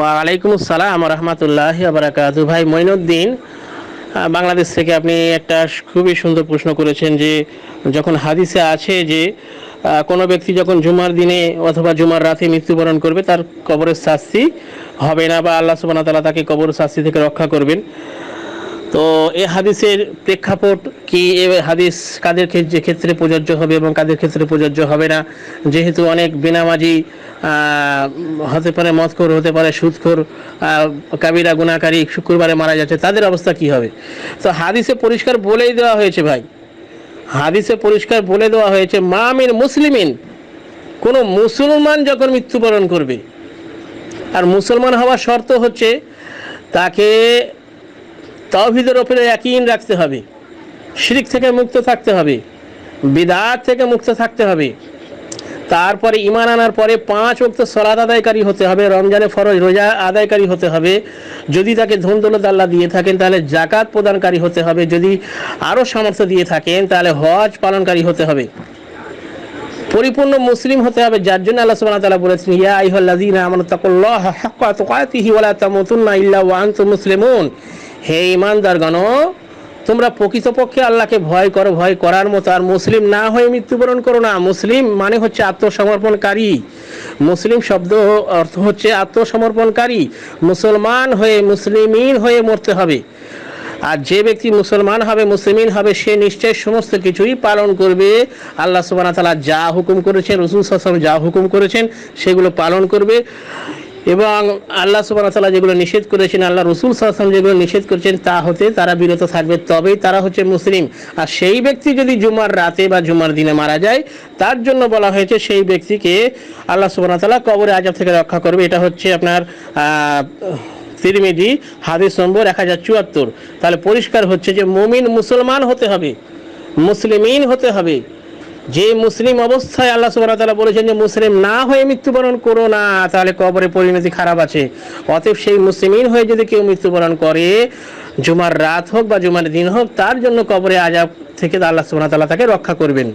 ওয়ালাইকুম আসসালাম রহমতুল্লাহ বারাকাতু ভাই, মঈনুদ্দিন বাংলাদেশ থেকে আপনি একটা খুবই সুন্দর প্রশ্ন করেছেন যে, যখন হাদিসে আছে যে কোনো ব্যক্তি যখন জুমার দিনে অথবা জুমার রাতে মৃত্যুবরণ করবে, তার কবরের শাস্তি হবে না বা আল্লাহ সুবাহ তালা তাকে কবর শাস্তি থেকে রক্ষা করবেন। তো এই হাদিসের প্রেক্ষাপট কি? এ হাদিস কাদের ক্ষেত্রে প্রযোজ্য হবে এবং কাদের ক্ষেত্রে প্রযোজ্য হবে না? যেহেতু অনেক বেনামাজি হতে পারে মদখোর, হতে পারে সুদখোর কাবিরা গুণাকারী শুক্রবারে মারা যাচ্ছে, তাদের অবস্থা কি হবে? তো হাদিসে পরিষ্কার বলেই দেওয়া হয়েছে ভাই, হাদিসে পরিষ্কার বলে দেওয়া হয়েছে মামিন মুসলিমিন, কোনো মুসলমান যখন মৃত্যুবরণ করবে, আর মুসলমান হওয়ার শর্ত হচ্ছে তাকে তৌহিদের ওপরে একইন রাখতে হবে, শিরিক থেকে মুক্ত থাকতে হবে, বিদাত থেকে মুক্ত থাকতে হবে। তারপরে ইমান আনার পরে পাঁচ ওক্ত সলাদ আদায়কারী হতে হবে, রমজানে ফরজ রোজা আদায়কারী হতে হবে। যদি তাকে ধন দৌলত আল্লাহ দিয়ে থাকেন, তাহলে জাকাত প্রদানকারী হতে হবে। যদি আরও সামর্থ্য দিয়ে থাকেন, তাহলে হজ পালনকারী হতে হবে। পরিপূর্ণ মুসলিম হতে হবে, যার জন্য আল্লাহ সুবহানাহু ওয়া বলেছেন, ইয়া আইয়ুহাল্লাযীনা আমানু তাকুল্লাহ হাক্কা তুকাতিহি ওয়া লা তামুতুন্না ইল্লা ওয়া মুসলিমুন। হে তোমরা প্রকৃতপক্ষে আল্লাহকে ভয় করো, ভয় করার মতো। আর মুসলিম না হয়ে মৃত্যুবরণ করো না। মুসলিম মানে হচ্ছে আত্মসমর্পণকারী। মুসলিম শব্দ অর্থ হচ্ছে আত্মসমর্পণকারী। মুসলমান হয়ে মুসলিমিন হয়ে মরতে হবে। আর যে ব্যক্তি মুসলমান হবে, মুসলিমিন হবে, সে নিশ্চয় সমস্ত কিছুই পালন করবে। আল্লাহ সুবাহ তালা যা হুকুম করেছেন, রসুল সাসম যা হুকুম করেছেন, সেগুলো পালন করবে। এবং আল্লাহ সুবাহ তালা যেগুলো নিষেধ করেছেন, আল্লাহ রসুল সাসম যেগুলো নিষেধ করেছেন, তা হতে তারা বিরত থাকবে। তবেই তারা হচ্ছে মুসলিম। আর সেই ব্যক্তি যদি জুমার রাতে বা জুমার দিনে মারা যায়, তার জন্য বলা হয়েছে সেই ব্যক্তিকে আল্লাহ সুবাহ তালা কবরে আজাব থেকে রক্ষা করবে। এটা হচ্ছে আপনার তিরমিজি, হাদিস নম্বর এক হাজার চুয়াত্তর। তাহলে পরিষ্কার হচ্ছে যে মুমিন মুসলমান হতে হবে, মুসলিমিন হতে হবে। যে মুসলিম অবস্থায় আল্লাহ সুবাহতালা বলেছেন যে মুসলিম না হয়ে মৃত্যুবরণ করো না, তাহলে কবরে পরিণতি খারাপ আছে। অতএব সেই মুসলিমিন হয়ে যদি কেউ মৃত্যুবরণ করে, জুমার রাত হোক বা জুমার দিন হোক, তার জন্য কবরে আজাব থেকে আল্লাহ সুবাহ তাআলা তাকে রক্ষা করবেন।